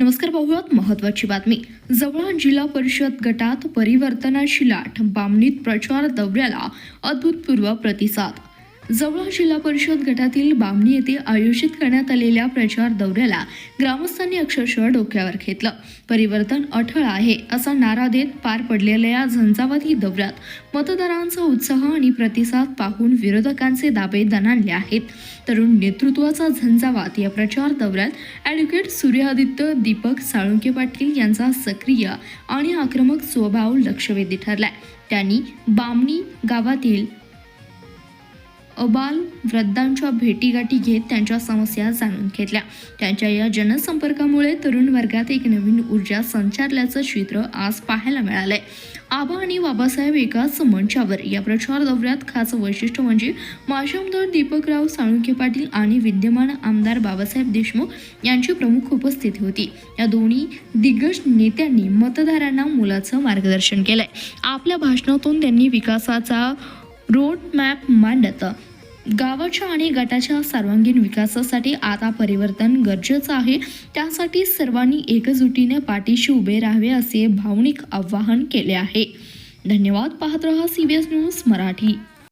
नमस्कार पाहूयात महत्वाची बातमी. जवळ जिल्हा परिषद गटात परिवर्तनाची लाट बामणीत प्रचार दौऱ्याला अभूतपूर्व प्रतिसाद. जवळ जिल्हा परिषद गटातील बामणी येथे आयोजित करण्यात आलेल्या प्रचार दौऱ्याला ग्रामस्थांनी अक्षरशः डोक्यावर घेतलं. परिवर्तन अठळ आहे असा नारा देत पार पडलेल्या या झंझावाती दौऱ्यात मतदारांचा उत्साह आणि प्रतिसाद पाहून विरोधकांचे दाबे दणाणले आहेत. तरुण नेतृत्वाचा झंझावात या प्रचार दौऱ्यात ॲडव्होकेट सूर्यादित्य दीपक साळुंके पाटील यांचा सक्रिय आणि आक्रमक स्वभाव लक्षवेधी ठरलाय. त्यांनी बामणी गावातील अबाल वृद्धांच्या भेटीगाठी घेत त्यांच्या समस्या जाणून घेतल्या. त्यांच्या या जनसंपर्कामुळे तरुण वर्गात एक नवीन ऊर्जा संचारल्याचं चित्र आज पाहायला मिळालंय. आबा आणि बाबासाहेब एकाच मंचावर. या प्रचार दौऱ्यात खास वैशिष्ट्य म्हणजे माजी आमदार दीपकराव साळुंखे पाटील आणि विद्यमान आमदार बाबासाहेब देशमुख यांची प्रमुख उपस्थिती होती. या दोन्ही दिग्गज नेत्यांनी मतदारांना मुलाचं मार्गदर्शन केलंय. आपल्या भाषणातून त्यांनी विकासाचा रोड मॅप मांडतं. गावाच्या आणि गटाच्या सर्वांगीण विकासासाठी आता परिवर्तन गरजेचं आहे. त्यासाठी सर्वांनी एकजुटीने पाठीशी उभे राहावे असे भावनिक आवाहन केले आहे. धन्यवाद पाहत रहा एस न्यूज मराठी.